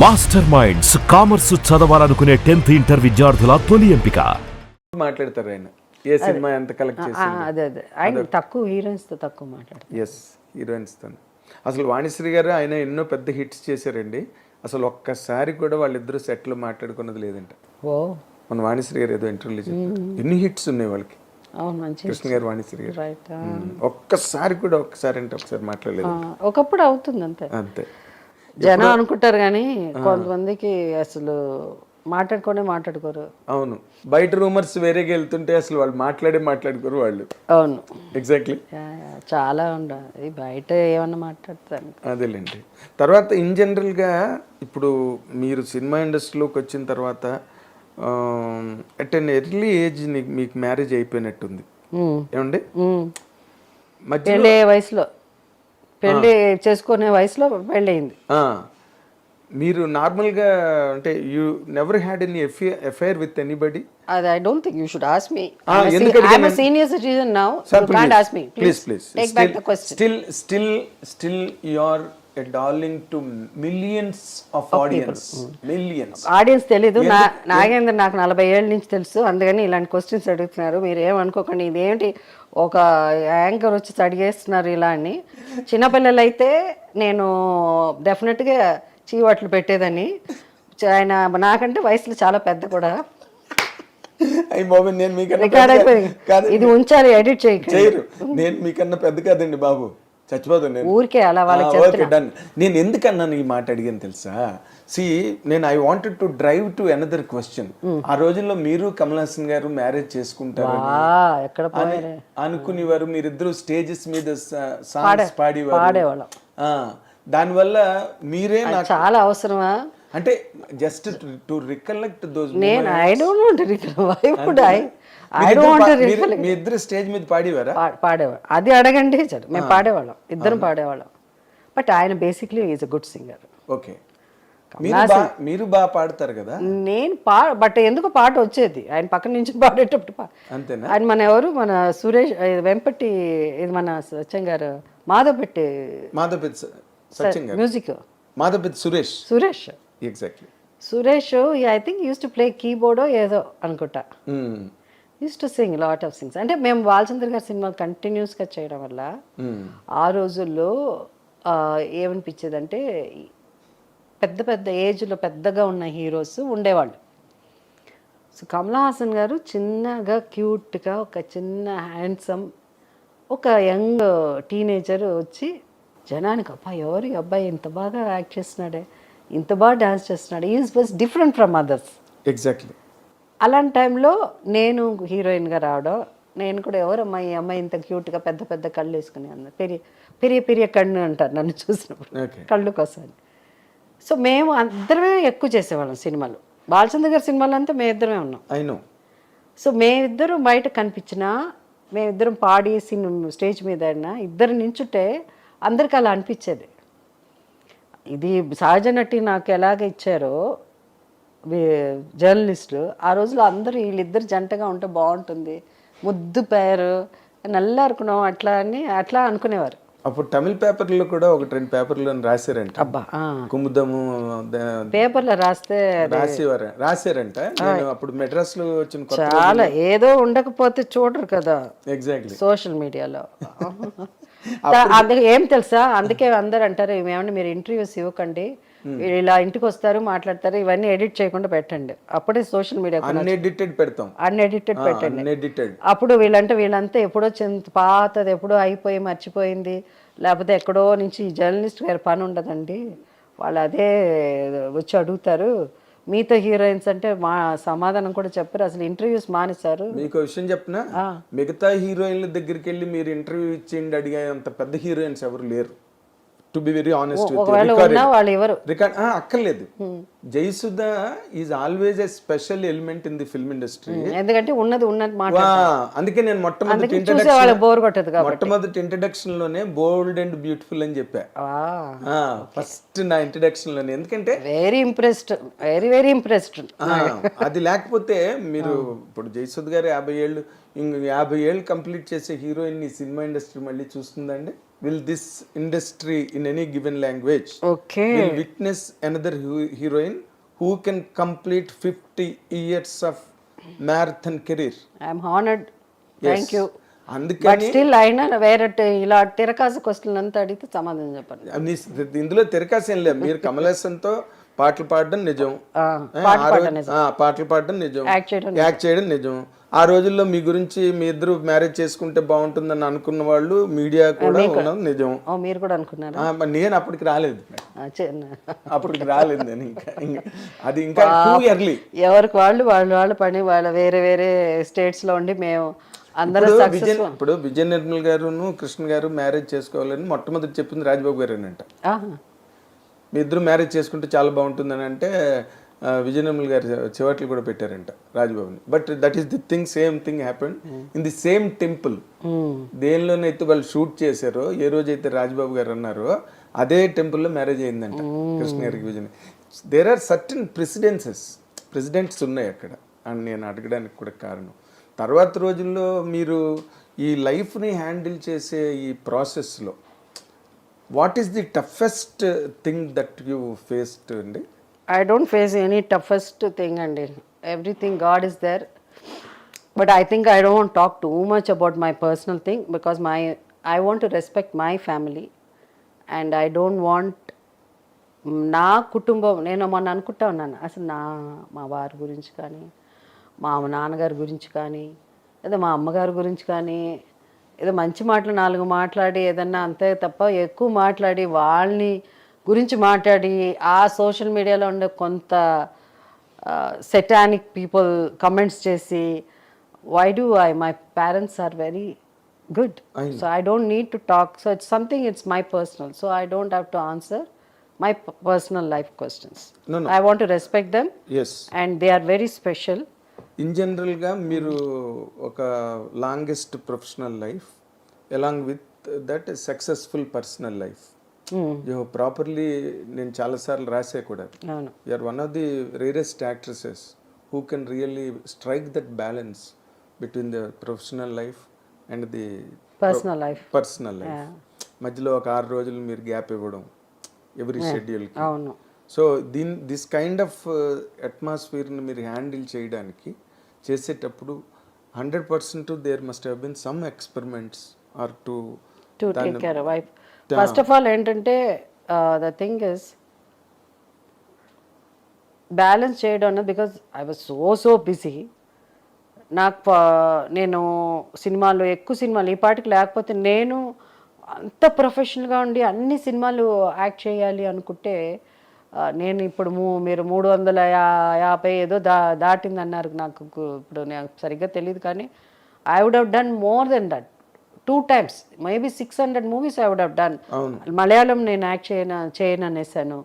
Master minds commerce చదవాలనుకునే tenth inter విద్యార్థుల తొలి ఎంపిక. మాట్లాడతారు ఆయన. ఏ సినిమా ఎంత కలెక్ట్ ఆ, చేసింది? అదే అదే. ఆయన తక్కువ హీరోయిన్స్తో తక్కువ మాట్లాడతారు. ఎస్ హీరోయిన్స్ తను అసలు వాణిశ్రీ గారు ఆయన ఎన్నో పెద్ద హిట్స్ చేశారండి. అసలు ఒక్కసారి కూడా వాళ్ళిద్దరూ సెట్లో మాట్లాడుకున్నది లేదంట. ఓ. మన వాణిశ్రీ గారు ఏదో ఇంటర్వ్యూలో చెప్పారు. ఎన్ని హిట్స్ ఉన్నాయి వాళ్ళకి? కృష్ణ గారు వాణిశ్రీ గారు. ఒక్కసారి కూడా ఒక్కసారి అంటే ఒకసారి మాట్లాడలేదు. ఒకప్పుడు అవుతుంది అంతే. అంతే. జనం అనుకుంటారు కానీ కొంతమందికి అసలు మాట్లాడుకోనే మాట్లాడుకోరు. అవును. బయట రూమర్స్ వేరేగా వెళ్తుంటే అసలు వాళ్ళు మాట్లాడే మాట్లాడుకోరు వాళ్ళు. అవును. ఎగ్జాక్ట్లీ చాలా ఉండాలి. బయట ఏమన్నా మాట్లాడతాను అదేలేండి. తర్వాత ఇన్ జనరల్గా ఇప్పుడు మీరు సినిమా ఇండస్ట్రీలోకి వచ్చిన తర్వాత అట్ అన్ ఎర్లీ ఏజ్ మీకు మ్యారేజ్ అయిపోయినట్టుంది. ఏమండి? మధ్య వయసులో. పెళ్ళి చేసుకునే వయసులో పెళ్ళయింది. మీరు నార్మల్గా అంటే you never had any FIR with anybody అది I don't think you should ask me I'm అడిగాను? Senior citizen now you can't ask me please, please. Take back the question Still, still, still, you are a darling to millions of audience. Millions. Audience తెలీదు. నా నాగేంద్ర నాకు నలభై ఏళ్ళ నుంచి తెలుసు. అందుకని ఇలాంటి క్వశ్చన్స్ అడుగుతున్నారు. మీరు ఏమనుకోకండి. ఇదేంటి ఒక యాంకర్ వచ్చి అడిగేస్తున్నారు ఇలా అని. చిన్నపిల్లలు అయితే నేను డెఫినెట్గా చీవాట్లు పెట్టేదని ఆయన నాకంటే వయసులో చాలా పెద్ద కూడా. నేను మీకన్నా ఇది ఉంచాలి ఎడిట్ చేయరు. నేను మీకన్నా పెద్ద కాదండి బాబు. చచ్చిపోతాను నేను. ఊరికే అలా వాళ్ళకి ఓకే డన్ నేను ఎందుకన్నాను ఈ మాట అడిగాను తెలుసా? సి నేను I wanted to drive to another question ఆ రోజుల్లో మీరు కమల్ హాసన్ గారు మ్యారేజ్ చేసుకుంటారు అనుకునేవారు. మీరిద్దరు స్టేజెస్ మీద సాంగ్స్ పాడేవారు. దానివల్ల మీరే నాకు చాలా అవసరమా? అంటే జస్ట్ టు రికలెక్ట్ దోస్ నేను I don't want recall why would I I don't want recall మీ ఇద్దరు స్టేజ్ మీద పాడేవారా? పాడేవాడు అది అడగండి చాలు. మేము పాడేవాళ్ళం. ఇద్దరం పాడేవాళ్ళం. బట్ ఆయన basically is a good singer okay మీరు బాగా పాడతారు కదా? నేను పా బట్ ఎందుకు పాట వచ్చేది? ఆయన పక్కన నుంచి పాడేటప్పుడు అంతేనా? ఆయన మన ఎవరు? మన సురేష్ వెంపటి ఇది మన Satyam garu Madhavapeddi garu. Music Madhavapeddi Suresh. Suresh. Exactly Suresh I think used to play కీబోర్డో ఏదో అనుకుంటా. Used to sing lot of sings అంటే మేము బాలచంద్ర గారి సినిమాలు కంటిన్యూస్గా చేయడం వల్ల ఆ రోజుల్లో ఏమనిపించేదంటే పెద్ద పెద్ద ఏజ్లో పెద్దగా ఉన్న హీరోస్ ఉండేవాళ్ళు. సో కమలా హాసన్ గారు చిన్నగా క్యూట్గా ఒక చిన్న హ్యాండ్సమ్ ఒక యంగ్ టీనేజర్ వచ్చి జనానికి అబ్బా ఎవరు అబ్బాయి ఇంత బాగా యాక్ట్ చేస్తున్నాడే? ఇంత బాగా డాన్స్ చేస్తున్నాడు. Is was different from others exactly అలాంటి టైంలో నేను హీరోయిన్గా రావడం నేను కూడా ఎవరమ్మా ఈ అమ్మాయి ఇంత క్యూట్గా పెద్ద పెద్ద కళ్ళు వేసుకుని అన్న పెరియ పెరియ పెరియ కన్ను అంటారు నన్ను చూసినప్పుడు. కళ్ళు కోసం సో మేము అందరమే ఎక్కువ చేసేవాళ్ళం సినిమాలు. బాలచంద్ర గారి సినిమాలు అంతా మేము ఇద్దరమే ఉన్నాం. ఐ నో సో మేమిద్దరం బయట కనిపించినా మేమిద్దరం పాడి సినిమా స్టేజ్ మీద ఆడినా ఇద్దరు నించుంటే అందరికి అలా అనిపించేది. ఇది సహజ నటి నాకు ఎలాగ ఇచ్చారో జర్నలిస్టులు ఆ రోజులో అందరూ వీళ్ళిద్దరు జంటగా ఉంటే బాగుంటుంది. ముద్దు పేరు నల్ల అనుకున్నాం అట్లా అని అట్లా అనుకునేవారు. అప్పుడు తమిళ పేపర్లో కూడా ఒకటి రెండు పేపర్లో రాశారంట. అబ్బా. కుముదము పేపర్లో రాస్తే రాసేవారు. రాశారంట. నేను అప్పుడు మెడ్రాస్లో వచ్చిన చాలా ఏదో ఉండకపోతే చూడరు కదా. ఎగ్జాక్ట్లీ సోషల్ మీడియాలో. అందుకే ఏం తెలుసా? అందుకే అందరు అంటారు ఏమంటే మీరు ఇంటర్వ్యూస్ ఇవ్వకండి. వీళ్ళు ఇలా ఇంటికి వస్తారు మాట్లాడతారు ఇవన్నీ ఎడిట్ చేయకుండా పెట్టండి. అప్పుడే సోషల్ మీడియా అన్ఎడిటెడ్ పెడతాం. అన్ఎడిటెడ్ పెట్టండి. అన్ఎడిటెడ్ అప్పుడు వీళ్ళంటే వీళ్ళంతా ఎప్పుడో చింత పాతది ఎప్పుడో అయిపోయి మర్చిపోయింది. లేకపోతే ఎక్కడో నుంచి జర్నలిస్ట్ గారి పని ఉండదండి. వాళ్ళు అదే వచ్చి అడుగుతారు. మీతో హీరోయిన్స్ అంటే మా సమాధానం కూడా చెప్పారు. అసలు ఇంటర్వ్యూస్ మానేశారు. మీకు విషయం చెప్పిన? మిగతా హీరోయిన్ల దగ్గరికి వెళ్ళి మీరు ఇంటర్వ్యూ ఇచ్చేయండి అడిగే అంత పెద్ద హీరోయిన్స్ ఎవరు లేరు. టు బి వెరీ ఆనెస్ట్ ఒకవేళ ఉన్నా వాళ్ళు ఎవరు? రికార్డ్ అక్కర్లేదు. Jayasudha is always a special element in the film industry ఎందుకంటే ఉన్నది ఉన్నది అందుకే నేను మొట్టమొదటి ఇంట్రడక్షన్ బోర్ కొట్టదు మొట్టమొదటి ఇంట్రడక్షన్లోనే బోల్డ్ అండ్ బ్యూటిఫుల్ అని చెప్పా. ఫస్ట్ నా ఇంట్రడక్షన్లోనే ఎందుకంటే very impressed very very impressed అది లేకపోతే మీరు ఇప్పుడు జయసుద్ గారు యాభై ఏళ్ళు యాభై ఏళ్ళు కంప్లీట్ చేసే హీరోయిన్ ఈ సినిమా ఇండస్ట్రీ మళ్ళీ చూస్తుందండి? Will this industry in any given language okay witness another hu- heroine? Who can complete 50 years of marathon career? I'm honoured thank you but still అయినా వేరే ఇలా తిరకాసు క్వశ్చన్ అంతా అడిగితే సమాధానం చెప్పండి. ఇందులో తిరకాసేం లేదు. మీరు కమలేసన్తో పాటలు పాడడం నిజం. ఏ, పాటలు పాడడం నిజం. యాక్ట్ చేయడం నిజం. ఆ రోజుల్లో మీ గురించి మీ ఇద్దరు మ్యారేజ్ చేసుకుంటే బాగుంటుందని అనుకున్న వాళ్ళు మీడియా కూడా నిజం. మీరు కూడా అనుకున్నారా? నేను అప్పటికి రాలేదు. అప్పటికి రాలేదు నేను ఇంకా అది ఇంకా ఇయర్లీ ఎవరికి వాళ్ళు వాళ్ళు వాళ్ళ పని వాళ్ళ వేరే వేరే స్టేట్స్లో ఉండి మేము అందరం ఇప్పుడు విజయ్ ఇప్పుడు విజయ నిర్మల్ గారును కృష్ణ గారు మ్యారేజ్ చేసుకోవాలని మొట్టమొదటి చెప్పింది రాజబాబు గారేనంట. మీ ఇద్దరు మ్యారేజ్ చేసుకుంటే చాలా బాగుంటుందని అంటే ఆ, విజయ నిర్మల్ గారు చివట్లు కూడా పెట్టారంట రాజబాబుని. But that is the thing same thing happen in the same temple దేనిలోనైతే వాళ్ళు షూట్ చేశారో ఏ రోజైతే రాజబాబు గారు అన్నారో అదే టెంపుల్లో మ్యారేజ్ అయిందంట కృష్ణ గారికి Vijay there are certain precedences presidents ఉన్నాయి అక్కడ. అని నేను అడగడానికి కూడా కారణం. తర్వాత రోజుల్లో మీరు ఈ లైఫ్ని హ్యాండిల్ చేసే ఈ ప్రాసెస్లో what is the toughest thing that you faced అండి? I don't face any toughest thing అండి everything God is there but I think I don't talk too much about my personal thing because my I want to respect my family and I don't want నా కుటుంబం నేను మొన్న అనుకుంటా ఉన్నాను అసలు నా మా వారి గురించి కానీ మా నాన్నగారి గురించి కానీ లేదా మా అమ్మగారి గురించి కానీ ఏదో మంచి మాటలు నాలుగు మాట్లాడి ఏదన్నా అంతే తప్ప ఎక్కువ మాట్లాడి వాళ్ళని గురించి మాట్లాడి ఆ సోషల్ మీడియాలో ఉండే కొంత సెటానిక్ పీపుల్ కమెంట్స్ చేసి why do I my parents are very good so I don't need to talk so it's something it's my personal so I don't have to answer my personal life questions. I want to respect them and they are very special in జనరల్గా మీరు ఒక longest professional life along with that successful personal life you properly నేను చాలాసార్లు రాసే కూడా. అవును. You are one of the rarest actresses who can really strike that balance between the professional life and the personal life personal life మధ్యలో ఒక ఆరు రోజులు మీరు గ్యాప్ ఇవ్వడం ఎవ్రీ షెడ్యూల్కి అవును. సో దీని దిస్ కైండ్ ఆఫ్ అట్మాస్ఫియర్ని మీరు హ్యాండిల్ చేయడానికి చేసేటప్పుడు hundred percent there must have been some experiments are to to take care wife first of all ఏంటంటే ద థింగ్ ఇస్ బ్యాలెన్స్ చేయడం అన్నది because I was so so busy నాకు uh, నేను సినిమాలు ఎక్కువ సినిమాలు ఈ పాటికి లేకపోతే నేను అంత ప్రొఫెషనల్గా ఉండి అన్ని సినిమాలు యాక్ట్ చేయాలి అనుకుంటే uh, నేను ఇప్పుడు మూ మీరు మూడు వందల యాభై ఏదో దా దాటింది అన్నారు నాకు ఇప్పుడు నాకు సరిగ్గా తెలియదు కానీ I would have done more than that two times maybe six hundred movies I would have done Malayalam నేను యాక్ట్ చేయన చేయను అనేసాను